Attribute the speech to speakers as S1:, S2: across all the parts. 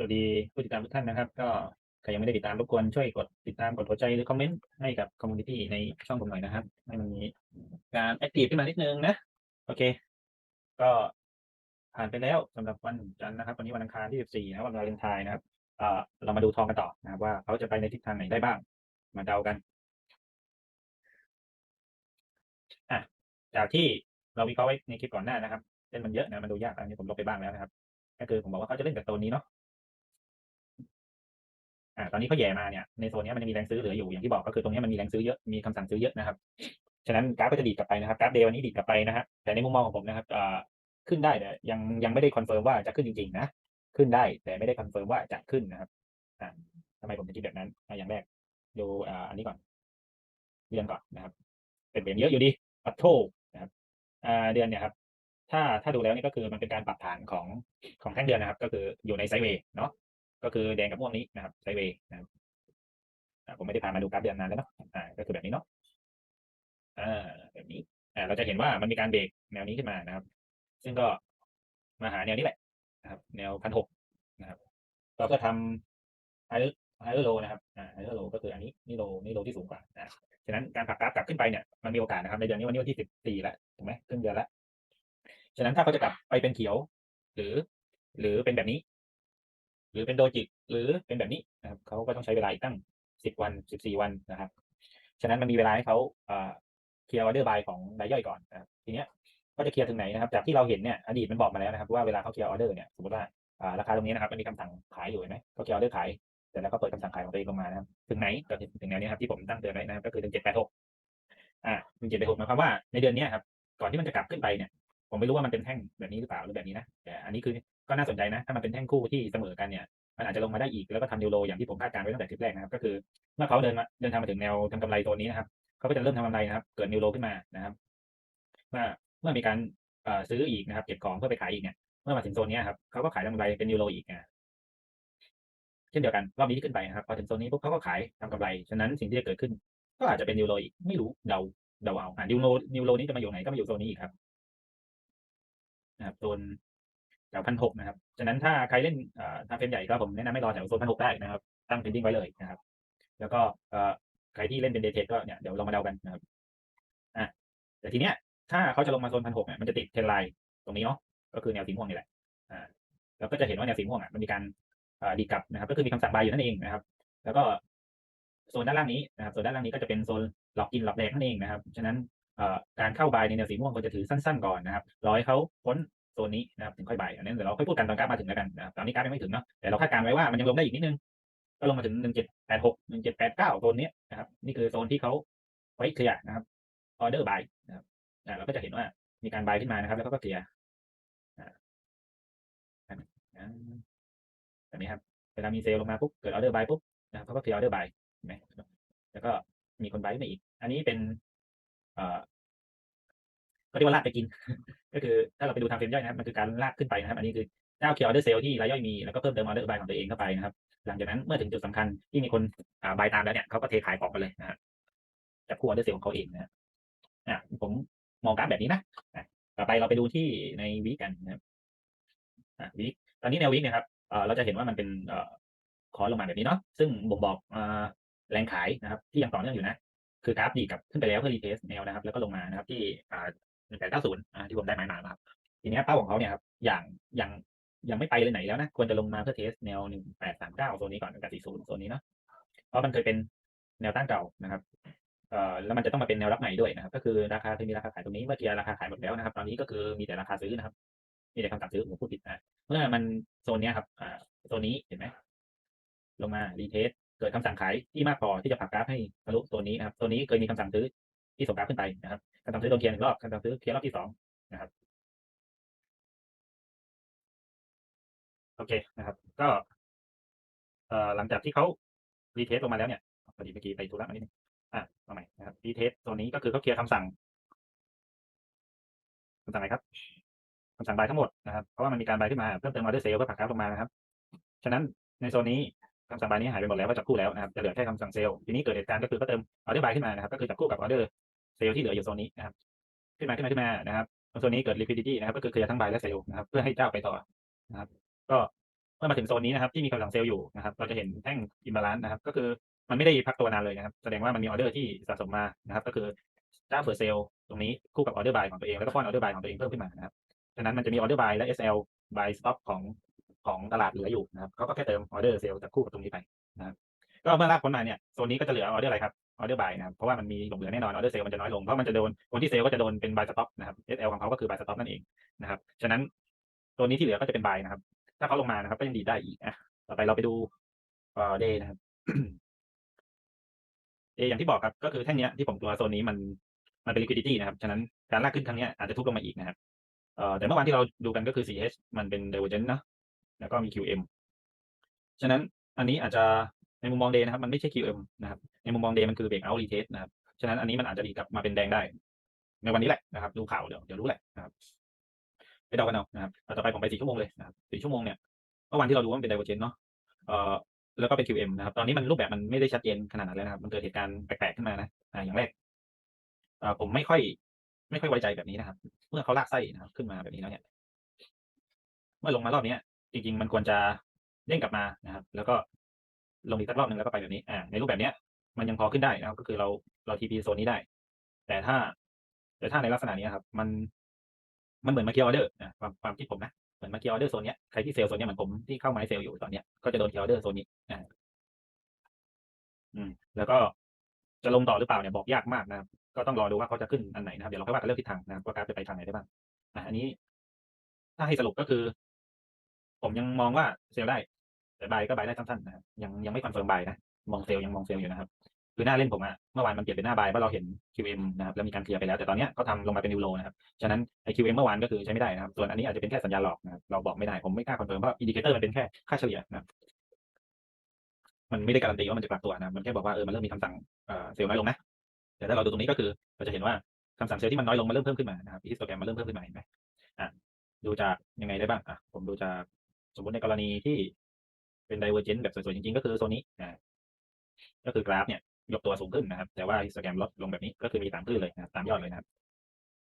S1: สวัสดีผู้ติดตามทุกท่านนะครับ ก็ใครยังไม่ได้ติดตามรบกวนช่วยกดติดตามกดหัวใจหรือคอมเมนต์ให้กับคอมมูนิตี้ในช่องผมหน่อยนะครับให้มันมีการแอคทีฟขึ้นมานิดนึงนะ โอเค ก็ผ่านไปแล้วสำหรับวันจันทร์นะครับ วันนี้วันอังคารที่14นะวันวาเลนไทน์นะครับเอ่อเรามาดูทองกันต่อนะครับ ว่าเขาจะไปในทิศทางไหนได้บ้าง มาเดากันอะจากที่เราวิเคราะห์ไว้ในคลิปก่อนหน้านะครับเส้นมันเยอะนะมันดูยากอันนี้ผมลบไปบ้างแล้วนะครับ ก็คือผมบอกว่าเขาจะเล่นกับโซนนี้เนาะ อ่าตอนนี้เขาแย่มาเนี่ยในโซนนี้มันยังมีแรงซื้อเหลืออยู่อย่างที่บอกก็คือตรงนี้มันมีแรงซื้อเยอะมีคำสั่งซื้อเยอะนะครับฉะนั้นกราฟก็จะดีดกลับไปนะครับกราฟเดย์วันนี้ดีดกลับไปนะฮะแต่ในมุมมองของผมนะครับอ่าขึ้นได้แต่ยังยังไม่ได้คอนเฟิร์มว่าจะขึ้นจริงๆนะขึ้นได้แต่ไม่ได้คอนเฟิร์มว่าจะขึ้นนะครับอ่าทำไมผมถึงคิดแบบนั้นอย่างแรกดูอ่าอันนี้ก่อนเดือนก่อนนะครับ เป็นแบบเยอะอยู่ดีปัดโทนะครับอ่าเดือนเนี่ยครับถ้าถ้าดูแล้วนี่ก็คือมันเป็นการปรับฐานของของแท่งเดือนนะครับ ก็คืออยู่ในไซด์เวย์เนาะ ก็คือแดงกับม่วงนี้นะครับไซเวย์นะครับผมไม่ได้พามาดูกราฟเดือนนานแล้วเนาะอ่าก็คือแบบนี้เนาะอ่าแบบนี้อ่าเราจะเห็นว่ามันมีการเบรกแนวนี้ขึ้นมานะครับ ซึ่งก็มาหาแนวนี้แหละนะครับ แนวพันหกนะครับเราก็ทำไฮไฮเออร์โลนะครับอ่าไฮเออร์โลก็คืออันนี้นี่โลนี่โลที่สูงกว่าอ่าฉะนั้นการผลักกราฟกลับขึ้นไปเนี่ยมันมีโอกาสนะครับในเดือนนี้วันนี้วันที่สิบสี่แล้วถูกไหมครึ่งเดือนแล้วฉะนั้นถ้าเขาจะกลับไปเป็นเขียว หรือ หรือเป็นแบบนี้ รือเป็นโดจิหรือเป็นแบบนี้นะครับเขาก็ต้องใช้เวลาอีกตั้งสิบวันสิบสี่วันนะครับฉะนั้นมันมีเวลาให้เขาเคลียร์ออเดอร์บายของรายย่อยก่อนนะครับทีเนี้ยก็จะเคลียร์ถึงไหนนะครับ จากที่เราเห็นเนี่ยอดีตมันบอกมาแล้วนะครับ ว่าเวลาเขาเคลียร์ออเดอร์เนี่ยสมมติว่าราคาตรงนี้นะครับมันมีคำสั่งขายอยู่เห็นไหมเขาเคลียร์ออเดอร์ขายเสร็จแล้วก็เปิดคำสั่งขายของตัวเองลงมานะครับถึงไหนก็ถึงแนวนี้ครับที่ผมตั้งเตือนไว้นะครับก็คือถึงเจ็ดแปดหกอ่าถึงเจ็ดแปดหกหมายความว่าในเดือนนี้ครับก่อนที่มันจะกลับขึ้นไปเนี่ยผมไม่รู้ว่ามันเป็นแท่งแบบนี้หรือเปล่าหรือแบบนี้นะแต่อันนี้คือ ก็น่าสนใจนะ ถ้ามันเป็นแท่งคู่ที่เสมอกันเนี่ย มันอาจจะลงมาได้อีกแล้วก็ทำนิวโรอย่างที่ผมคาดการณ์ไว้ตั้งแต่ทริปแรกนะครับ ก็คือเมื่อเขาเดินมาเดินทางมาถึงแนวทำกำไรตัวนี้นะครับเขาก็จะเริ่มทำกำไรนะครับ เกิดนิวโรขึ้นมานะครับเมื่อเมื่อมีการซื้ออีกนะครับ เก็บของเพื่อไปขายอีกเนี่ยเมื่อมาถึงโซนนี้ครับเขาก็ขายทำกำไรเป็นนิวโรอีกนะเช่นเดียวกันรอบนี้ที่ขึ้นไปนะครับพอถึงโซนนี้ปุ๊บเขาก็ขายทำกำไรฉะนั้นสิ่งที่จะเกิดขึ้น ก็อาจจะเป็นนิวโรอีกไม่รู้เดาเดาเอาอ่านิวโรนิวโรนี้จะมาอยู่ไหนก็มาอยู่โซนนี้อีกครับนะครับโซน แถวพันหกนะครับฉะนั้นถ้าใครเล่นทางเฟรมใหญ่ก็ผมแนะนำให้รอแถวโซนพันหกได้นะครับ ตั้งเพนดิ้งไว้เลยนะครับ แล้วก็ใครที่เล่นเป็นเดย์เทก็เนี่ยเดี๋ยวเรามาเดากันนะครับอะแต่ทีเนี้ยถ้าเขาจะลงมาโซนพันหกเนี่ยมันจะติดเทรนไลน์ตรงนี้เนาะก็คือแนวสีม่วงนี่แหละอ่าแล้วก็จะเห็นว่าแนวสีม่วงอะมันมีการดีกลับนะครับ ก็คือมีคำสั่งบายอยู่นั่นเองนะครับ แล้วก็โซนด้านล่างนี้นะครับโซนด้านล่างนี้ก็จะเป็นโซนหลอกกินหลอกแดกนั่นเองนะครับ ฉะนั้นการเข้าบายในแนวสีม่วงควรจะถือสั้น ๆ ก่อนนะครับรอให้เขาพ้น โซนนี้นะครับถึงค่อยบายอันนั้นเดี๋ยวเราค่อยพูดกันตอนกราฟมาถึงแล้วกันนะครับตอนนี้กราฟยังไม่ถึงเนาะแต่เราคาดการณ์ไว้ว่ามันยังลงได้อีกนิดนึงก็ลงมาถึงหนึ่งเจ็ดแปดหกหนึ่งเจ็ดแปดเก้าโซนนี้นะครับนี่คือโซนที่เขาไว้เคลียร์นะครับออเดอร์บายนะครับเราก็จะเห็นว่ามีการบายขึ้นมานะครับ แล้วเขาก็เคลียร์แบบนี้ครับเวลามีเซลล์ลงมาปุ๊บเกิดออเดอร์บายปุ๊บนะครับเขาก็เคลียร์ออเดอร์บายเห็นไหมแล้วก็มีคนบายขึ้นมาอีก อันนี้เป็นเอ่อ ก็เรียกว่าลากไปกิน ก็คือถ้าเราไปดูทางเฟรมย่อยนะครับมันคือการลากขึ้นไปนะครับ อันนี้คือเจ้าเคลียร์ออเดอร์เซลที่รายย่อยมีแล้วก็เพิ่มเติมออเดอร์บายของตัวเองเข้าไปนะครับ หลังจากนั้นเมื่อถึงจุดสำคัญที่มีคนอ่าบายตามแล้วเนี่ยเขาก็เทขายออกไปเลยนะฮะจับคู่ออเดอร์เซลของเขาเองนะฮะผมมองกราฟแบบนี้นะต่อไปเราไปดูที่ในวีกันนะครับอะวีคตอนนี้แนววีคเนี่ยครับเอ่อเราจะเห็นว่ามันเป็นเอ่อคอลงมาแบบนี้เนาะซึ่งบ่งบอกอแรงขายนะครับ ที่ยังต่อเนื่องอยู่นะ คือกราฟดีกับขึ้นไปแล้วเพื่อรีเทสแนวนะครับ แล้วก็ลงมานะครับ ที่ หนึ่งแปดเก้าศูนย์อ่าที่ผมได้หมายมานครับทีนี้เป้าของเขาเนี่ยครับอย่างยังยังไม่ไปเลยไหนแล้วนะควรจะลงมาเพื่อเทสแนวหนึ่งแปดสามเก้าโซนนี้ก่อนหนึ่งแปดสี่ศูนย์โซนนี้เนาะเพราะมันเคยเป็นแนวต้านเก่านะครับเอ่อแล้วมันจะต้องมาเป็นแนวรับใหม่ด้วยนะครับ ก็คือราคาเคยมีราคาขายตรงนี้เมื่อกี้ราคาขายหมดแล้วนะครับ ตอนนี้ก็คือมีแต่ราคาซื้อนะครับ มีแต่คำสั่งซื้อผมพูดผิดนะเมื่อมันโซนนี้ครับอ่าโซนนี้เห็นไหมลงมารีเทสเกิดคำสั่งขายที่มากพอที่จะผลักกราฟให้ทะลุโซนนี้นะครับโซนนี้เคยมีคำสั่งซื้อ ที่ส่งกราฟขึ้นไปนะครับคำสั่งซื้อโดนเคลียร์หนึ่งรอบคำสั่งซื้อเคลียร์รอบที่สองนะครับโอเคนะครับ ก็เอ่อหลังจากที่เขารีเทสลงมาแล้วเนี่ยพอดีเมื่อกี้ไปธุระมานิดนึงอะมาใหม่นะครับรีเทสตัวนี้ก็คือเขาเคลียร์คำสั่งคำสั่งอะไรครับคำสั่งบายทั้งหมดนะครับเพราะว่ามันมีการบายขึ้นมาเพิ่มเติมออเดอร์เซลเพื่อผลักกราฟลงมานะครับฉะนั้นในโซนนี้คำสั่งบายนี้หายไปหมดแล้วก็จับคู่แล้วนะครับจะเหลือแค่คำสั่งเซลล์ทีนี้เกิดเหตุการณ์ก็คือก็เติมออเดอร์บายขึ้นมานะครับ ก็คือจับคู่กับออเดอร์ เซลล์ที่เหลืออยู่โซนนี้นะครับ ขึ้นมาขึ้นมาขึ้นมานะครับโซนนี้เกิด liquidity นะครับ ก็คือเคลียร์ทั้งบและเซลล์นะครับ เพื่อให้เจ้าไปต่อนะครับ ก็เมื่อมาถึงโซนนี้นะครับ ที่มีกำลังเซลล์อยู่นะครับ เราจะเห็นแท่งอิมบาลานซ์นะครับ ก็คือมันไม่ได้พักตัวนานเลยนะครับ แสดงว่ามันมีออเดอร์ที่สะสมมานะครับ ก็คือเจ้าเปิดเซลล์ตรงนี้คู่กับออเดอร์บายของตัวเองแล้วก็ป้อนออเดอร์บายของตัวเองเพิ่มขึ้นมานะครับฉะนั้นมันจะมีออเดอร์บายและ SL buy stock ของของตลาดเหลืออยู่นะครับเขาก็แค่เติมออเดอร์เซลล์จากคู่กับตรงนี้ไปนะครับก็เมื่อลากพ้นมาเนี่ยโซนนี้ก็จะเหลือออเดอร์อะไรครับ ออเดอร์บายนะครับเพราะว่ามันมีหลงเหลือแน่นอนออเดอร์เซลมันจะน้อยลงเพราะมันจะโดนคนที่เซลก็จะโดนเป็น buy stock นะครับ SL ของเขาก็คือ buy stock นั่นเองนะครับฉะนั้นตัวนี้ที่เหลือก็จะเป็น buy นะครับ ถ้าเขาลงมานะครับ ก็ยังดีได้อีกอะต่อไปเราไปดูเอ่อ day นะครับ day อย่างที่บอกครับ ก็คือแท่งเนี้ยที่ผมตัวโซนนี้มันมันเป็น liquidity นะครับ ฉะนั้นการลากขึ้นครั้งเนี้ยอาจจะทุบลงมาอีกนะครับเอ่อแต่เมื่อวานที่เราดูกันก็คือ 4H มันเป็น divergent เนะแล้วก็มี QM ฉะนั้นอันนี้อาจจะ ในมุมมอง day นะครับมันไม่ใช่ QM นะครับในมุมมอง day มันคือ break out retest นะครับฉะนั้นอันนี้มันอาจจะดีกลับมาเป็นแดงได้ ในวันนี้แหละนะครับ ดูข่าวเดี๋ยวเดี๋ยวรู้แหละนะครับไปเดากันเอานะครับเอาต่อไปผมไปสี่ชั่วโมงเลยนะครับสี่ชั่วโมงเนี่ยเมื่อวานที่เราดูว่ามันเป็น divergent เนาะเอ่อแล้วก็เป็น QM นะครับ ตอนนี้มันรูปแบบมันไม่ได้ชัดเจนขนาดนั้นแล้วนะครับ มันเกิดเหตุการณ์แปลกๆขึ้นมานะอ่าอย่างแรกเอ่อผมไม่ค่อย ไม่ค่อยไว้ใจแบบนี้นะครับ เมื่อเขาลากไส้นะครับ ขึ้นมาแบบนี้แล้วเนี่ย เมื่อลงมารอบนี้จริงๆ มันควรจะเด้งกลับมานะครับ แล้วก็ ลงอีกสักรอบหนึ่งแล้วก็ไปแบบนี้อ่าในรูปแบบเนี้ย มันยังพอขึ้นได้นะครับ ก็คือเราเราทีพีโซนนี้ได้ แต่ถ้าแต่ถ้าในลักษณะนี้ครับ มันมันเหมือนมาเคียร์ออเดอร์นะความความคิดผมนะเหมือนมาเคียร์ออเดอร์โซนเนี้ยใครที่เซลล์โซนเนี้ยเหมือนผมที่เข้ามาในเซลล์อยู่ตอนเนี้ยก็จะโดนเคียร์ออเดอร์โซนนี้อ่าอืม แล้วก็จะลงต่อหรือเปล่าเนี่ยบอกยากมากนะครับ ก็ต้องรอดูว่าเขาจะขึ้นอันไหนนะครับเดี๋ยวเราค่อยว่ากันเรื่องทิศทางนะครับว่ากราฟจะไปทางไหนได้บ้างอะอันนี้ ถ้าให้สรุปก็คือ ผมยังมองว่าเซลล์ได้ แต่บายก็บายได้สั้นๆนะครับยังยังไม่คอนเฟิร์มบายนะมองเซลยังมองเซลอยู่นะครับคือหน้าเล่นผมอะเมื่อวานมันเปลี่ยนเป็นหน้าบายเพราะเราเห็น QM นะครับแล้วมีการเคลียร์ไปแล้ว แต่ตอนนี้ยเขาทำลงมาเป็นนิวโรนะครับฉะนั้นไอ้ QM เมื่อวานก็คือใช้ไม่ได้นะครับส่วนอันนี้อาจจะเป็นแค่สัญญาหลอกนะครับเราบอกไม่ได้ผมไม่กล้าคอนเฟิร์มเพราะอินดิเคเตอร์มันเป็นแค่ค่าเฉลี่ยนะครับมันไม่ได้การันตีว่ามันจะกลับตัวนะมันแค่บอกว่าเออมันเริ่มมีคำสั่งเอ่เซลล์น้อยลงนะแต่ถ้าเราดูตรงนี้ก็คือเราจะเห็นว่าคำสั่งเซลล์ที่มันน้อยลงมันเริ่มเพิ่มขึ้นมานะครับฮิสโตแกรมมันเริ่มเพิ่มขึ้นมาเห็นไหมอะดูจากยังไงได้บ้างอะผมดูจากสมมติในกรณีที่ เป็น divergent แบบสวยๆจริงๆ ก็คือโซนนี้อ่าก็คือกราฟเนี่ยยกตัวสูงขึ้นนะครับ แต่ว่าฮิสแกรมลดลงแบบนี้ก็คือมีสามคลื่นเลยนะตามยอดเลยนะครับ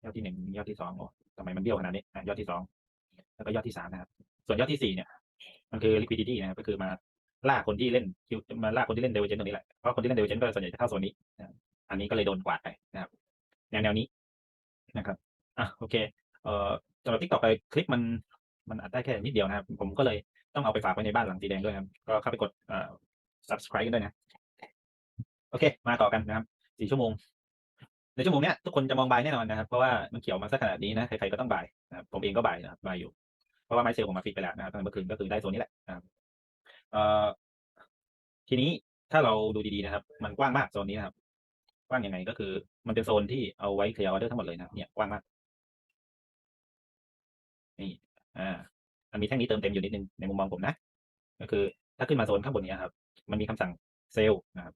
S1: ยอดที่หนึ่งยอดที่สองโอ้ทำไมมันเบี้ยวขนาดนี้อะยอดที่สองแล้วก็ยอดที่สามนะครับ ส่วนยอดที่สี่เนี่ย มันคือ liquidity นะครับก็คือมาล่าคนที่เล่นคิวมาล่าคนที่เล่น divergent ตรงนี้แหละเพราะคนที่เล่น divergent ก็ส่วนใหญ่จะเข้าโซนนี้นะอันนี้ก็เลยโดนกวาดไปนะครับแนวแนวนี้นะครับอะโอเค เอ่อสำหรับที่ต่อไปคลิปมันมันอัดได้แค่นิดเดียวนะครับ ผมก็เลย ต้องเอาไปฝากไว้ในบ้านหลังสีแดงด้วยครับ ก็เข้าไปกดเอ่อ subscribe กันด้วยนะ โอเค มาต่อกันนะครับสี่ชั่วโมง ในชั่วโมงเนี้ยทุกคนจะมองบายแน่นอนนะครับ เพราะว่ามันเขียวมาสักขนาดนี้นะ ใครๆก็ต้องบายนะครับผมเองก็บายนะครับบายอยู่ เพราะว่าไม้เซลล์ผมมาฟิกไปแล้วนะครับตั้งแต่เมื่อคืนก็คือได้โซนนี้แหละนะครับเอ่อทีนี้ถ้าเราดูดีๆนะครับ มันกว้างมากโซนนี้นะครับ กว้างยังไงก็คือ มันเป็นโซนที่เอาไว้เคลียร์ออเดอร์ทั้งหมดเลยนะเนี่ยกว้างมากนี่อ่า มันมีแท่งนี้เติมเต็มอยู่นิดนึงในมุมมองผมนะ ก็คือถ้าขึ้นมาโซนข้างบนนี้ครับ มันมีคำสั่งเซลล์นะครับ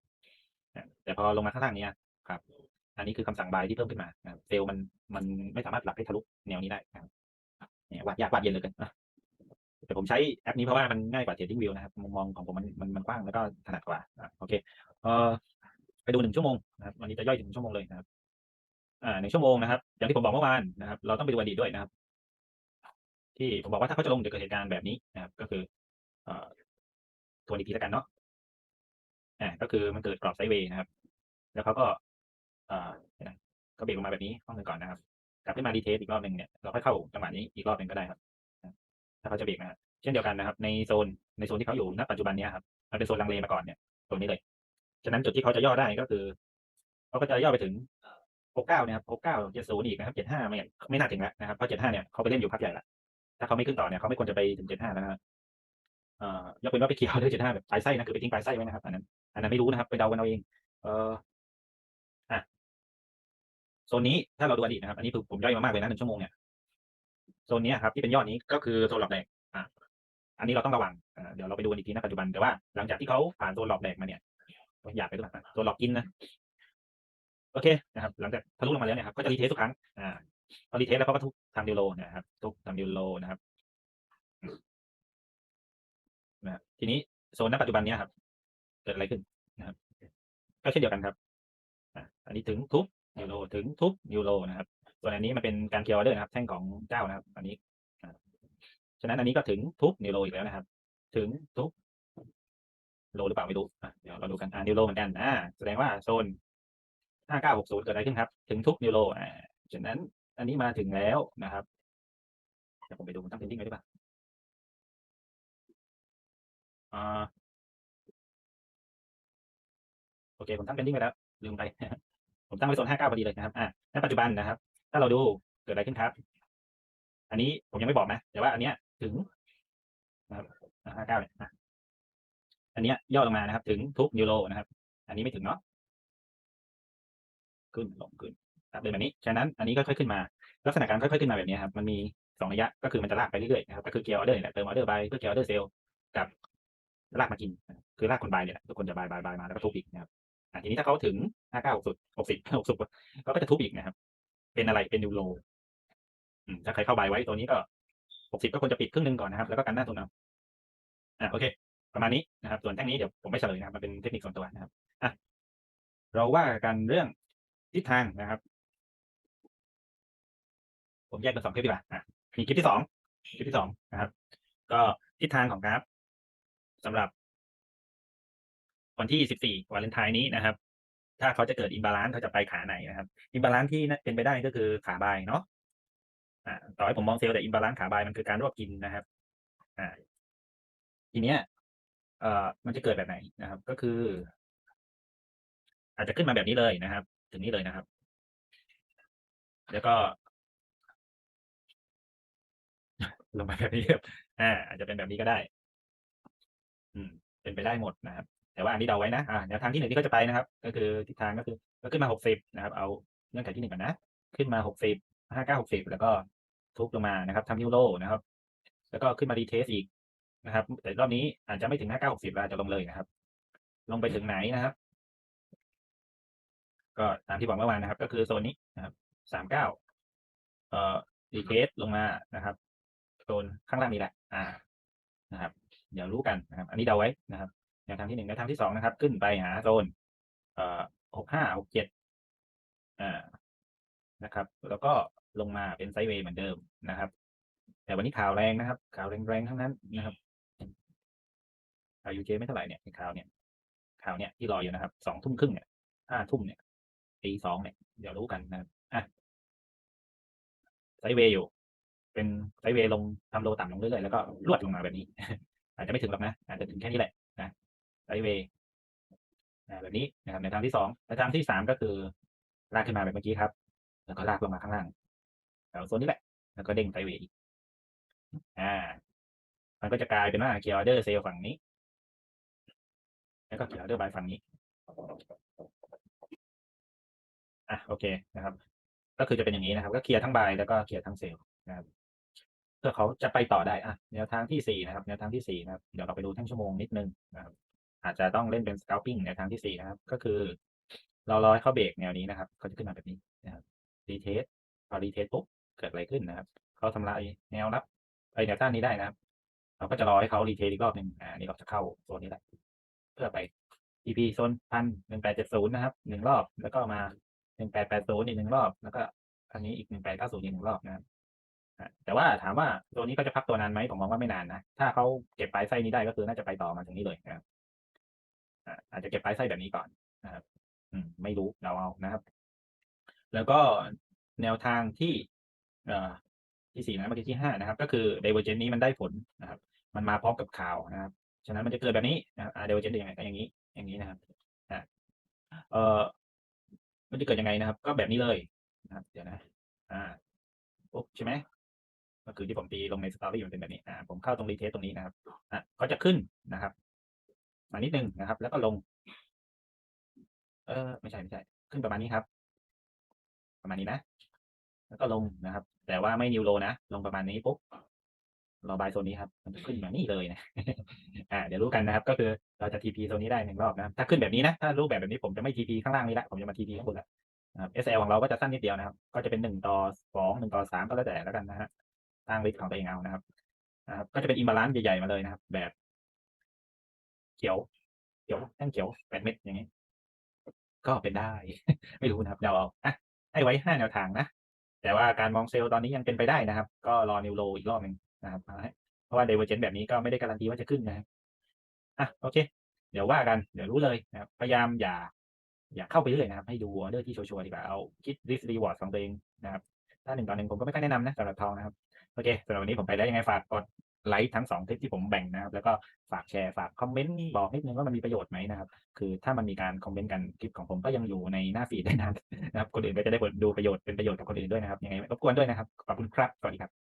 S1: แต่พอลงมาข้างล่างนี้ครับ อันนี้คือคำสั่งบายที่เพิ่มขึ้นมาเซลล์มันมันไม่สามารถหลับให้ทะลุแนวนี้ได้นะครับเนี่ยวาดยากวาดเย็นเลยกันแต่ผมใช้แอปนี้เพราะว่ามันง่ายกว่า Trading View นะครับมุมมองของผมมันมันมันกว้างแล้วก็ถนัดกว่าโอเคเอ่อไปดูหนึ่งชั่วโมงนะครับวันนี้จะย่อยถึงชั่วโมงเลยนะครับอ่าหนึ่งชั่วโมงนะครับ อย่างที่ผมบอกเมื่อวานนะครับ เราต้องไปดูอดีตด้วยนะครับ ที่ผมบอกว่าถ้าเขาจะลงจะเกิดเหตุการณ์แบบนี้นะครับ ก็คืออ่อทวนอีกทีแล้วกันเนาะอ่าก็คือมันเกิดกรอบไซด์เวย์นะครับ แล้วเขาก็เอ่อเห็นไหมก็เบรกลงมาแบบนี้ห้องหนึ่งก่อนนะครับ กลับขึ้นมาดีเทสอีกรอบหนึ่งเนี่ยเราค่อยเข้าจังหวะนี้อีกรอบหนึ่งก็ได้ครับ ถ้าเขาจะเบรกนะครับเช่นเดียวกันนะครับ ในโซนในโซนที่เขาอยู่ณปัจจุบันนี้ครับมันเป็นโซนลังเลมาก่อนเนี่ยตรงนี้เลย ฉะนั้นจุดที่เขาจะย่อได้ก็คือเขาก็จะย่อไปถึง69เนี่ยครับ69 70อีกนะครับ75ไม่ไม่น่าถึงแล้วนะครับเพราะ75เนี่ยเขาไปเล่นอยู่พักใหญ่ละ ถ้าเขาไม่ขึ้นต่อเนี่ยเขาไม่ควรจะไปถึง75แล้วนะครับเอ่อยกเป็นว่าไปเกี่ยวด้วย75แบบปลายไส้นะคือไปทิ้งปลายไส้ไว้นะครับอันนั้นอันนั้นไม่รู้นะครับ ไปเดากันเอาเอง เอ่ออะโซนนี้ถ้าเราดูอดีตนะครับ อันนี้คือผมย่อยมามากเลยนะหนึ่งชั่วโมงเนี่ยโซนนี้ครับที่เป็นยอดนี้ก็คือโซนหลอกแดงอะอันนี้เราต้องระวังอ่าเดี๋ยวเราไปดูกันอีกทีนะปัจจุบันแต่ว่าหลังจากที่เขาผ่านโซนหลอกแดงมาเนี่ยอยากไปด้วยนะตัวหลอกกินนะโอเคนะครับ หลังจากทะลุลงมาแล้วเนี่ยครับก็จะรีเทสทุกครั้งอ่า พอรีเทสแล้วเขาก็ทุกทำดิวโลนะครับ ทุกทำดิวโลนะครับนะทีนี้โซนณปัจจุบันเนี้ยครับ เกิดอะไรขึ้นนะครับ ก็เช่นเดียวกันครับอันนี้ถึงทุบนิวโลถึงทุบนิวโลนะครับ ส่วนอันนี้มันเป็นการเคียวออเดอร์นะครับ แท่งของเจ้านะครับ อันนี้ฉะนั้นอันนี้ก็ถึงทุบนิวโลอีกแล้วนะครับ ถึงทุกโลหรือเปล่าไม่รู้เดี๋ยวเราดูกันอ่านิวโลเหมือนกันอ่าแสดงว่าโซนห้าเก้าหกศูนย์เกิดอะไรขึ้นครับ ถึงทุกนิวโลอ่าฉะนั้น อันนี้มาถึงแล้วนะครับเดี๋ยวผมไปดูผมตั้งเพนดิ้งไว้ด้วยป่ะอ่าโอเคผมตั้งเพนดิ้งไว้แล้วลืมไป ผมตั้งไว้โซนห้าเก้าพอดีเลยนะครับอ่าณปัจจุบันนะครับ ถ้าเราดูเกิดอะไรขึ้นครับ อันนี้ผมยังไม่บอกนะ แต่ว่าอันเนี้ยถึงนะครับห้าเก้าเนี่ยอะอันเนี้ยย่อลงมานะครับ ถึงทุกนิวโรนะครับ อันนี้ไม่ถึงเนาะขึ้นลงขึ้น เป็นแบบนี้ ฉะนั้นอันนี้ก็ค่อยขึ้นมา ลักษณะการค่อยๆขึ้นมาแบบนี้ครับ มันมีสองระยะ ก็คือมันจะลากไปเรื่อยๆนะครับก็คือเกียร์ออเดอร์แหละเติมออเดอร์ไปเพื่อเกียร์ออเดอร์เซลล์กับลากมากิน คือลากคนบายเนี่ยทุกคนจะบายบายบายมาแล้วก็ทุบอีกนะครับทีนี้ถ้าเขาถึงห้าเก้าหกสิบหกสิบหกสิบก็จะทุบอีกนะครับ เป็นอะไรเป็นนิวโรอืมถ้าใครเข้าบายไว้ตัวนี้ก็หกสิบก็ควรจะปิดครึ่งหนึ่งก่อนนะครับ แล้วก็กันหน้าตัวนั้นอะโอเค ประมาณนี้นะครับ ส่วนแท่งนี้เดี๋ยวผมไม่เฉลยนะครับมันเป็นเทคนิคส่วนตัวนะครับอะเราว่ากันเรื่องทิศทางนะครับ ผมแยกเป็นสองคลิปดีกว่าอะมีคลิปที่สองคลิปที่สองนะครับ ก็ทิศทางของกราฟสำหรับ วันที่สิบสี่วาเลนไทน์นี้นะครับ ถ้าเขาจะเกิดอิมบาลานซ์เขาจะไปขาไหนนะครับอิมบาลานซ์ที่เป็นไปได้ก็คือขาบายเนาะอ่าต่อให้ผมมองเซลล์แต่อิมบาลานซ์ขาบายมันคือการรวบกินนะครับอ่าทีเนี้ยเอ่อมันจะเกิดแบบไหนนะครับ ก็คือ อาจจะขึ้นมาแบบนี้เลยนะครับ ถึงนี้เลยนะครับ แล้วก็ ลงมาแบบนี้ครับอ่าอาจจะเป็นแบบนี้ก็ได้ อืม เป็นไปได้หมดนะครับแต่ว่าอันนี้เดาไว้นะอ่าแนวทางที่หนึ่งที่เขาจะไปนะครับ ก็คือทิศทางก็คือก็ขึ้นมาหกสิบนะครับ เอาเงื่อนไขที่หนึ่งก่อนนะ ขึ้นมาหกสิบห้าเก้าหกสิบแล้วก็ทุบลงมานะครับทำนิวโรนะครับ แล้วก็ขึ้นมารีเทสอีกนะครับ แต่รอบนี้อาจจะไม่ถึงห้าเก้าหกสิบอาจจะลงเลยนะครับ ลงไปถึงไหนนะครับ ก็ตามที่บอกเมื่อวานนะครับ ก็คือโซนนี้นะครับสามเก้าเอ่อรีเทสลงมานะครับ โซนข้างล่างนี้แหละ อ่า นะครับ เดี๋ยวรู้กันนะครับ อันนี้เดาไว้นะครับแนวทางที่หนึ่งแนวทางที่สองนะครับ ขึ้นไปหาโซน เอ่อหกห้าหกเจ็ดอ่า นะครับ แล้วก็ลงมาเป็นไซด์เวย์เหมือนเดิมนะครับ แต่วันนี้ข่าวแรงนะครับ ข่าวแรงๆทั้งนั้นนะครับข่าวยูเจไม่เท่าไหร่เนี่ยข่าวเนี่ย ข่าวเนี่ยที่รออยู่นะครับ สองทุ่มครึ่งเนี่ย ห้าทุ่มเนี่ยตีสองเนี่ย เดี๋ยวรู้กันนะครับ อะไซด์เวย์อยู่ เป็นไซเวย์ลงทำโลต่ำลงเรื่อยๆแล้วก็ลวดลงมาแบบนี้ อาจจะไม่ถึงหรอกนะอาจจะถึงแค่นี้แหละนะไซเวย์แบบนี้นะครับในทางที่สองในทางที่สามก็คือลากขึ้นมาแบบเมื่อกี้ครับ แล้วก็ลากลงมาข้างล่างแถวโซนนี้แหละ แล้วก็เด้งไซเวย์อีกอ่า มันก็จะกลายเป็นว่าเกียร์ออเดอร์เซลฝั่งนี้ แล้วก็เกียร์ออเดอร์บายฝั่งนี้อะโอเคนะครับ ก็คือจะเป็นอย่างนี้นะครับ ก็เคลียร์ทั้งบายแล้วก็เคลียร์ทั้งเซลล์นะครับ พื่อเขาจะไปต่อได้อะแนวทางที่สี่นะครับแนวทางที่สี่นะครับเดี๋ยวเราไปดูทั้งชั่วโมงนิดนึงนะครับ อาจจะต้องเล่นเป็น scalping แนวทางที่สี่นะครับ ก็คือ เรารอให้เขาเบรกแนวนี้นะครับเขาจะขึ้นมาแบบนี้นะครับรีเทสพอรีเทสปุ๊บเกิดอะไรขึ้นนะครับเขาทำลายแนวรับไอแนวต้านนี้ได้นะครับ เราก็จะรอให้เขารีเทสอีกรอบหนึ่งอ่านี่เราจะเข้าโซนนี้แหละเพื่อไป EP โซนพันหนึ่งแปดเจ็ดศูนย์นะครับหนึ่งรอบแล้วก็มาหนึ่งแปดแปดศูนย์อีกหนึ่งรอบแล้วก็อันนี้อีกหนึ่งแปดเก้าศูนย์อีกหนึ่งรอบนะครับ แต่ว่าถามว่าตัวนี้ก็จะพักตัวนานไหมผมมองว่าไม่นานนะ ถ้าเขาเก็บปลายไส้นี้ได้ก็คือน่าจะไปต่อมาถึงนี้เลยนะครับอาจจะเก็บปลายไส้แบบนี้ก่อนนะครับอืมไม่รู้เราเอานะครับ แล้วก็แนวทางที่เอ่อที่สี่นะเมื่อกี้ที่ห้านะครับ ก็คือ divergence นี้มันได้ผลนะครับ มันมาพร้อมกับข่าวนะครับ ฉะนั้นมันจะเกิดแบบนี้นะครับ divergence ยังไงก็อย่างนี้ อย่างนี้นะครับอ่าเอ่อมันจะเกิดยังไงนะครับ ก็แบบนี้เลยนะครับ เดี๋ยวนะ อ่าปุ๊บใช่ไหม ก็คือที่ผมตีลงในสตอรี่มันเป็นแบบนี้อ่าผมเข้าตรงรีเทสตรงนี้นะครับอะก็จะขึ้นนะครับมานิดนึงนะครับ แล้วก็ลง เออไม่ใช่ไม่ใช่ ขึ้นประมาณนี้ครับ ประมาณนี้นะแล้วก็ลงนะครับ แต่ว่าไม่นิวโลนะลงประมาณนี้ปุ๊บรอบายโซนนี้ครับ มันจะขึ้นมานี่เลยนะ อ่า เดี๋ยวรู้กันนะครับ ก็คือเราจะ TP โซนนี้ได้หนึ่งรอบนะ ถ้าขึ้นแบบนี้นะ ถ้ารูปแบบแบบนี้ผมจะไม่ TP ข้างล่างนี้ละ ผมจะมา TP ข้างบนละนะครับ SL ของเราก็จะสั้นนิดเดียวนะครับ ก็จะเป็นหนึ่งต่อสองหนึ่งต่อสามก็แล้วแต่แล้วกันนะฮะ ตั้างลิสของตัวเองเอานะครับนะครับ ก็จะเป็นอิมบาลานซ์ใหญ่ๆมาเลยนะครับ แบบ เขียว เขียวแท่งเขียวแปดเม็ดอย่างนี้ ก็เป็นได้ ไม่รู้นะครับเดาเอาอะให้ไว้ห้าแนวทางนะแต่ว่าการมองเซลล์ตอนนี้ยังเป็นไปได้นะครับ ก็รอนิวโรอีกรอบหนึ่งนะครับเพราะว่า divergence แบบนี้ก็ไม่ได้การันตีว่าจะขึ้นนะครับอะโอเค เดี๋ยวว่ากันเดี๋ยวรู้เลยนะครับ พยายามอย่า อย่าเข้าไปเรื่อยนะครับ ให้ดูออเดอร์ที่ชัวร์ๆดีกว่าเอาคิด risk reward ของตัวเองนะครับ ถ้าหนึ่งต่อหนึ่งผมก็ไม่ค่อยแนะนำนะสำหรับทองนะครับ โอเคสำหรับวันนี้ผมไปแล้วยังไงฝากกดไลค์ทั้งสองคลิปที่ผมแบ่งนะครับ แล้วก็ฝากแชร์ฝากคอมเมนต์บอกนิดนึงว่ามันมีประโยชน์ไหมนะครับ คือถ้ามันมีการคอมเมนต์กันคลิปของผมก็ยังอยู่ในหน้าฟีดได้นานนะครับ คนอื่นก็จะได้ดูประโยชน์เป็นประโยชน์กับคนอื่นด้วยนะครับยังไงรบกวนด้วยนะครับขอบคุณครับสวัสดีครับ